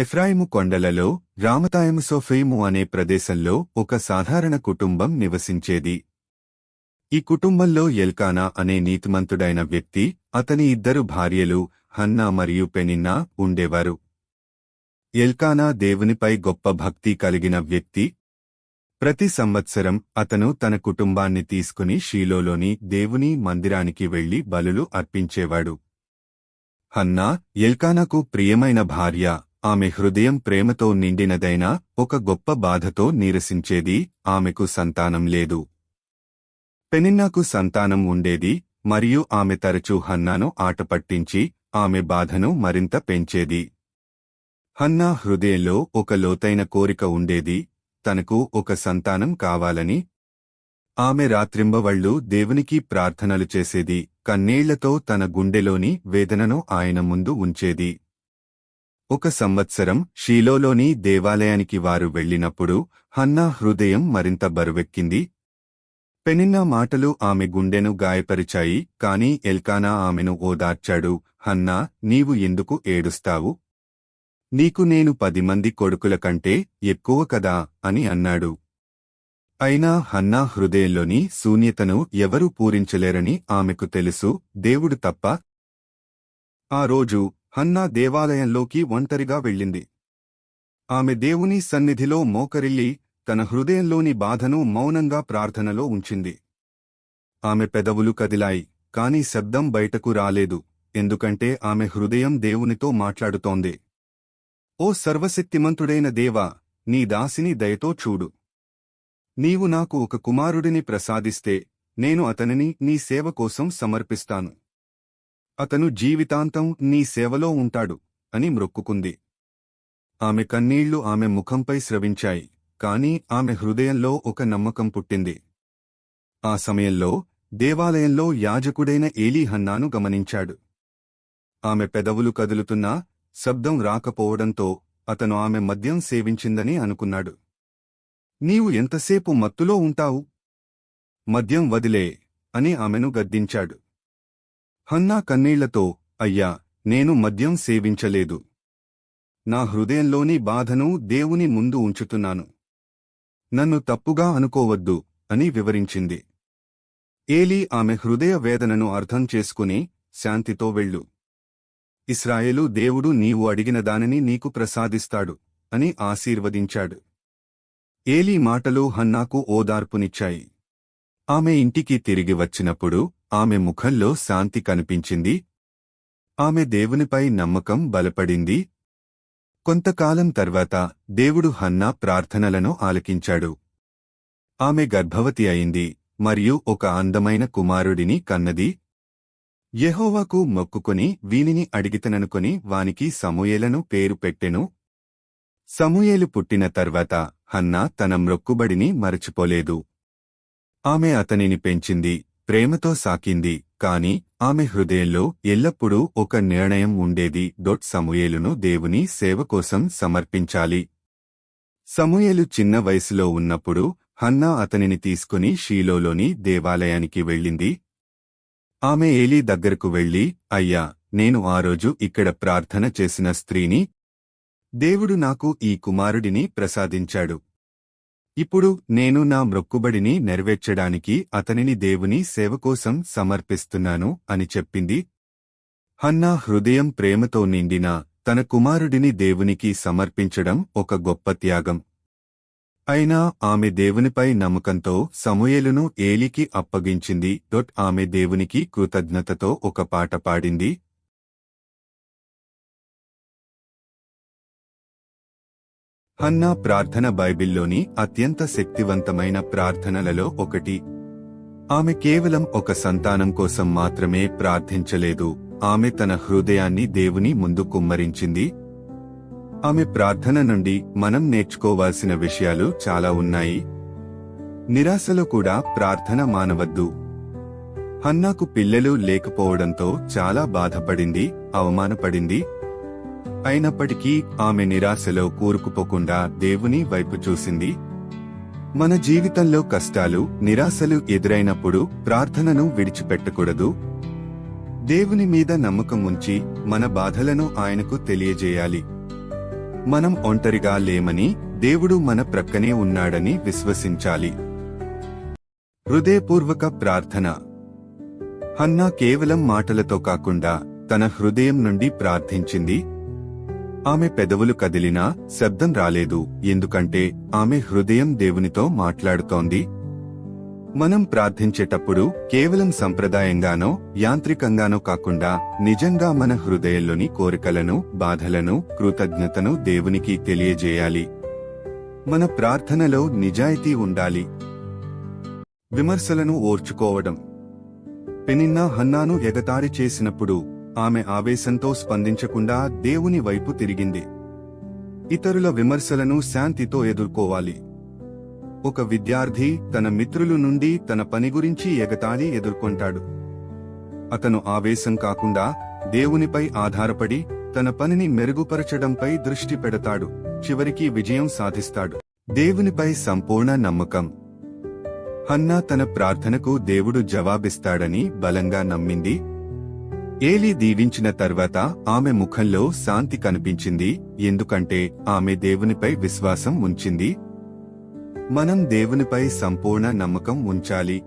ఎఫ్రాయిము కొండలలో రామతాయము సోఫేము అనే ప్రదేశంలో ఒక సాధారణ కుటుంబం నివసించేది. ఈ కుటుంబంలో ఎల్కానా అనే నీతిమంతుడైన వ్యక్తి అతని ఇద్దరు భార్యలు హన్నా మరియు పెనిన్నా ఉండేవారు. ఎల్కానా దేవునిపై గొప్ప భక్తి కలిగిన వ్యక్తి. ప్రతి సంవత్సరం అతను తన కుటుంబాన్ని తీసుకుని షీలోలోని దేవుని మందిరానికి వెళ్ళి బలులు అర్పించేవాడు. హన్నా ఎల్కానాకు ప్రియమైన భార్య. ఆమె హృదయం ప్రేమతో నిండినదైనా ఒక గొప్ప బాధతో నీరసించేది ఆమెకు సంతానం లేదు. పెనిన్నాకు సంతానం ఉండేది మరియు ఆమె తరచూ హన్నాను ఆటపట్టించి ఆమె బాధను మరింత పెంచేది. హన్నా హృదయంలో ఒక లోతైన కోరిక ఉండేది తనకు ఒక సంతానం కావాలని. ఆమె రాత్రింబవళ్ళు దేవునికి ప్రార్థనలు చేసేది కన్నీళ్ళతో తన గుండెలోని వేదనను ఆయన ముందు ఉంచేది. ఒక సంవత్సరం షీలోలోని దేవాలయానికి వారు వెళ్ళినప్పుడు హన్నా హృదయం మరింత బరువెక్కింది. పెనిన్నా మాటలు ఆమె గుండెను గాయపరిచాయి కాని ఎల్కానా ఆమెను ఓదార్చాడు హన్నా నీవు ఎందుకు ఏడుస్తావు? నీకు నేను పది మంది కొడుకుల కంటే ఎక్కువ కదా అని అన్నాడు. అయినా హన్నా హృదయంలోని శూన్యతను ఎవరూ పూరించలేరని ఆమెకు తెలుసు దేవుడు తప్ప. ఆ రోజు హన్నా దేవాలయంలోకి ఒంటరిగా వెళ్ళింది. ఆమె దేవుని సన్నిధిలో మోకరిల్లి తన హృదయంలోని బాధను మౌనంగా ప్రార్థనలో ఉంచింది. ఆమె పెదవులు కదిలాయి కాని శబ్దం బయటకు రాలేదు ఎందుకంటే ఆమె హృదయం దేవునితో మాట్లాడుతోంది. ఓ సర్వశక్తిమంతుడైన దేవా నీ దాసిని దయతో చూడు. నీవు నాకు ఒక కుమారుడిని ప్రసాదిస్తే నేను అతనిని నీ సేవ కోసం సమర్పిస్తాను. అతను జీవితాంతం నీ సేవలో ఉంటాడు అని మ్రొక్కుకుంది. ఆమె కన్నీళ్ళు ఆమె ముఖంపై స్రవించాయి కాని ఆమె హృదయంలో ఒక నమ్మకం పుట్టింది. ఆ సమయంలో దేవాలయంలో యాజకుడైన ఏలీ హన్నాను గమనించాడు. ఆమె పెదవులు కదులుతున్నా శబ్దం రాకపోవడంతో అతను ఆమె మద్యం సేవించిందని అనుకున్నాడు. నీవు ఎంతసేపు మత్తులో ఉంటావు? మద్యం వదిలే అని ఆమెను గద్దించాడు. హన్నా కన్నీళ్ళతో అయ్యా నేను మద్యం సేవించలేదు. నా హృదయంలోని బాధను దేవుని ముందు ఉంచుతున్నాను. నన్ను తప్పుగా అనుకోవద్దు అని వివరించింది. ఏలీ ఆమె హృదయ వేదనను అర్థం చేసుకుని శాంతితో వెళ్ళు. ఇస్రాయేలు దేవుడు నీవు అడిగిన దానిని నీకు ప్రసాదిస్తాడు అని ఆశీర్వదించాడు. ఏలీ మాటలు హన్నాకు ఓదార్పునిచ్చాయి. ఆమె ఇంటికి తిరిగి వచ్చినప్పుడు ఆమె ముఖంలో శాంతి కనిపించింది. ఆమె దేవునిపై నమ్మకం బలపడింది. కొంతకాలం తర్వాత దేవుడు హన్నా ప్రార్థనలను ఆలకించాడు. ఆమె గర్భవతి అయింది మరియు ఒక అందమైన కుమారుడిని కన్నది. యెహోవాకు మొక్కుకొని వీనిని అడిగితననుకొని వానికి సమూయేలను పేరు పెట్టెను. సమూయేలు పుట్టిన తర్వాత హన్నా తన మ్రొక్కుబడిని మరచిపోలేదు. ఆమె అతనిని పెంచింది. ప్రేమతో సాకింది కాని ఆమె హృదయంలో ఎల్లప్పుడూ ఒక నిర్ణయం ఉండేది. డొట్ సమూయేలును దేవుని సేవ కోసం సమర్పించాలి. సమూయేలు చిన్న వయసులో ఉన్నప్పుడు హన్నా అతనిని తీసుకుని షీలోలోని దేవాలయానికి వెళ్ళింది. ఆమె ఏలీ దగ్గరకు వెళ్ళి అయ్యా నేను ఆ రోజు ఇక్కడ ప్రార్థన చేసిన స్త్రీని దేవుడు నాకు ఈ కుమారుడిని ప్రసాదించాడు. ఇప్పుడు నేను నా మ్రొక్కుబడిని నెరవేర్చడానికి అతనిని దేవుని సేవ కోసం సమర్పిస్తున్నాను అని చెప్పింది. హన్నా హృదయం ప్రేమతో నిండిన తన కుమారుడిని దేవునికి సమర్పించడం ఒక గొప్ప త్యాగం. అయినా ఆమె దేవునిపై నమ్మకంతో సమూయేలును ఏలికి అప్పగించింది. డొట్ ఆమె దేవునికి కృతజ్ఞతతో ఒక పాట పాడింది. హన్నా ప్రార్థన బైబిల్లోని అత్యంత శక్తివంతమైన ప్రార్థనలలో ఒకటి. ఆమె కేవలం ఒక సంతానం కోసం మాత్రమే ప్రార్థించలేదు. ఆమె తన హృదయాన్ని దేవుని ముందు కుమ్మరించింది. ఆమె ప్రార్థన నుండి మనం నేర్చుకోవాల్సిన విషయాలు చాలా ఉన్నాయి. నిరాశలో కూడా ప్రార్థన మానవద్దు. హన్నాకు పిల్లలు లేకపోవడంతో చాలా బాధపడింది అవమానపడింది అయినప్పటికీ ఆమె నిరాశలో కూరుకుపోకుండా దేవుని వైపు చూసింది. మన జీవితంలో కష్టాలు నిరాశలు ఎదురైనప్పుడు ప్రార్థనను విడిచిపెట్టకూడదు. దేవుని మీద నమ్మకం ఉంచి మన బాధలను ఆయనకు తెలియజేయాలి. మనం ఒంటరిగా లేమని దేవుడు మన ప్రక్కనే ఉన్నాడని విశ్వసించాలి. హృదయపూర్వక ప్రార్థన. హన్నా కేవలం మాటలతో కాకుండా తన హృదయం నుండి ప్రార్థించింది ఆమె పెదవులు కదిలినా శబ్దం రాలేదు. ఎందుకంటే ఆమె హృదయం దేవునితో మాట్లాడుతోంది. మనం ప్రార్థించేటప్పుడు కేవలం సంప్రదాయంగానో యాంత్రికంగానో కాకుండా నిజంగా మన హృదయంలోని కోరికలను బాధలను కృతజ్ఞతను దేవునికి తెలియజేయాలి. మన ప్రార్థనలో నిజాయితీ ఉండాలి. విమర్శలను ఓర్చుకోవడం. పెనిన్నా హన్నాను ఎగతాడి చేసినప్పుడు ఆమె ఆవేశంతో స్పందించకుండా దేవుని వైపు తిరిగింది. ఇతరుల విమర్శలను శాంతితో ఎదుర్కోవాలి. ఒక విద్యార్థి తన మిత్రులు నుండి తన పని గురించి ఎగతాళి ఎదుర్కొంటాడు. అతను ఆవేశం కాకుండా దేవునిపై ఆధారపడి తన పనిని మెరుగుపరచడంపై దృష్టి పెడతాడు. చివరికి విజయం సాధిస్తాడు. దేవునిపై సంపూర్ణ నమ్మకం. హన్నా తన ప్రార్థనకు దేవుడు జవాబిస్తాడని బలంగా నమ్మింది. ఏలీ దీవించిన తర్వాత ఆమె ముఖంలో శాంతి కనిపించింది ఎందుకంటే ఆమె దేవునిపై విశ్వాసం ఉంచింది. మనం దేవునిపై సంపూర్ణ నమ్మకం ఉంచాలి.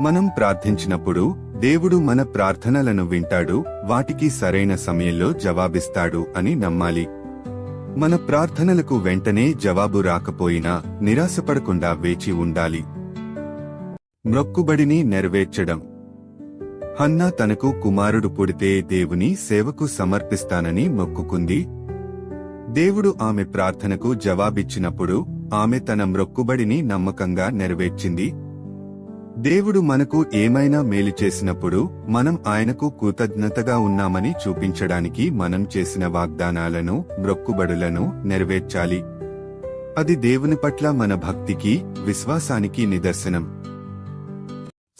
మనం ప్రార్థించినప్పుడు దేవుడు మన ప్రార్థనలను వింటాడు వాటికి సరైన సమయంలో జవాబిస్తాడు అని నమ్మాలి. మన ప్రార్థనలకు వెంటనే జవాబు రాకపోయినా నిరాశపడకుండా వేచి ఉండాలి. మ్రొక్కుబడిని నెరవేర్చడం. హన్నా తనకు కుమారుడు పుడితే దేవుని సేవకు సమర్పిస్తానని మొక్కుకుంది. దేవుడు ఆమె ప్రార్థనకు జవాబిచ్చినప్పుడు ఆమె తన మ్రొక్కుబడిని నమ్మకంగా నెరవేర్చింది. దేవుడు మనకు ఏమైనా మేలు చేసినప్పుడు మనం ఆయనకు కృతజ్ఞతగా ఉన్నామని చూపించడానికి మనం చేసిన వాగ్దానాలను మ్రొక్కుబడులను నెరవేర్చాలి. అది దేవుని పట్ల మన భక్తికి విశ్వాసానికి నిదర్శనం.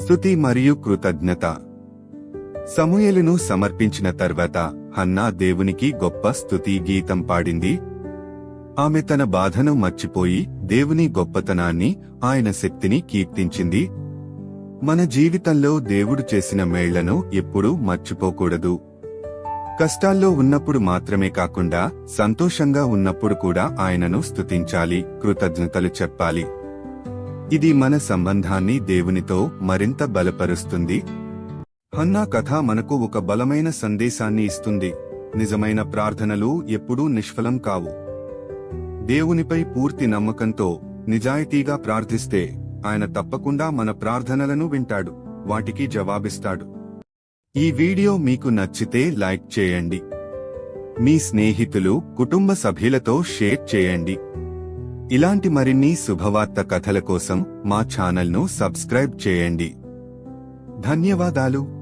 స్తుతి మరియు కృతజ్ఞత. సమూయేలును సమర్పించిన తర్వాత హన్నా దేవునికి గొప్ప స్థుతి గీతం పాడింది. ఆమె తన బాధను మర్చిపోయి దేవుని గొప్పతనాన్ని ఆయన శక్తిని కీర్తించింది. మన జీవితంలో దేవుడు చేసిన మేళ్ళను ఎప్పుడూ మర్చిపోకూడదు. కష్టాల్లో ఉన్నప్పుడు మాత్రమే కాకుండా సంతోషంగా ఉన్నప్పుడు కూడా ఆయనను స్తుతించాలి కృతజ్ఞతలు చెప్పాలి. ఇది మన సంబంధాన్ని దేవునితో మరింత బలపరుస్తుంది. హన్నా కథ మనకు ఒక బలమైన సందేశాన్ని ఇస్తుంది. నిజమైన ప్రార్థనలు ఎప్పుడూ నిష్ఫలం కావు. దేవునిపై పూర్తి నమ్మకంతో నిజాయితీగా ప్రార్థిస్తే ఆయన తప్పకుండా మన ప్రార్థనలను వింటాడు వాటికి జవాబిస్తాడు. ఈ వీడియో మీకు నచ్చితే లైక్ చేయండి. మీ స్నేహితులు కుటుంబ సభ్యులతో షేర్ చేయండి. ఇలాంటి మరిన్ని శుభవార్త కథల కోసం మా ఛానల్ను సబ్స్క్రైబ్ చేయండి. ధన్యవాదాలు.